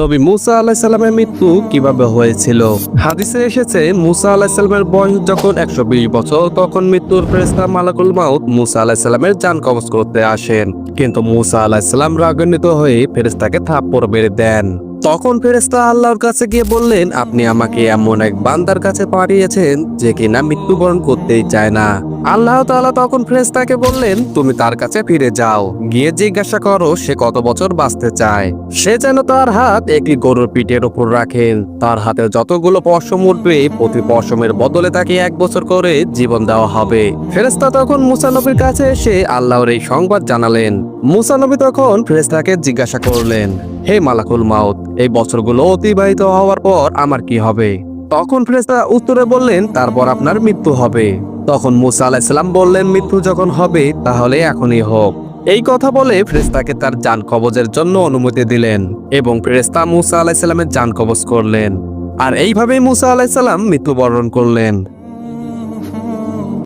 নবী মুসা আলাহিসাল্লামের মৃত্যু কীভাবে হয়েছিল? হাদিসে এসেছে, মুসা আলাহিসাল্লামের বয়স যখন একশো বিশ বছর, তখন মৃত্যুর ফেরেস্তা মালাকুল মাউত মুসা আলাহিসাল্লামের যান কবজ করতে আসেন। কিন্তু মুসা আলাহিসাল্লাম রাগান্বিত হয়ে ফেরেস্তাকে থাপ্পড় বেড়ে দেন। তখন ফেরেস্তা আল্লাহর কাছে গিয়ে বললেন, আপনি আমাকে এমন এক বান্দার কাছে পাঠিয়েছেন যে কিনা মৃত্যুবরণ করতেই চায় না। আল্লাহ তাআলা তখন ফেরেস্তাকে বললেন, তুমি তার কাছে ফিরে যাও। গিয়ে জিজ্ঞাসা করো, সে কত বছর বাঁচতে চায়? সে যেন তার হাত একটি গরুর পিঠের উপর রাখেন তার হাতে যতগুলো পশম উঠবে, প্রতি পশমের বদলে তাকে এক বছর করে জীবন দেওয়া হবে। ফেরেস্তা তখন মুসা নবীর কাছে এসে আল্লাহর এই সংবাদ জানালেন। মুসা নবী তখন ফেরেস্তাকে জিজ্ঞাসা করলেন, হে মালাকুল মাউত, এই বছরগুলো অতিবাহিত হওয়ার পর আমার কি হবে? তখন ফেরেস্তা উত্তরে বললেন, তারপর আপনার মৃত্যু হবে। তখন মুসা আলাহিসাল্লাম বললেন, মৃত্যু যখন হবে, তাহলে এখনই হোক। এই কথা বলে ফেরেস্তাকে তার যান কবজের জন্য অনুমতি দিলেন এবং ফেরেস্তা মুসা আলাহিসাল্লামের যান কবজ করলেন। আর এইভাবেই মুসা আলাহিসাল্লাম মৃত্যুবরণ করলেন।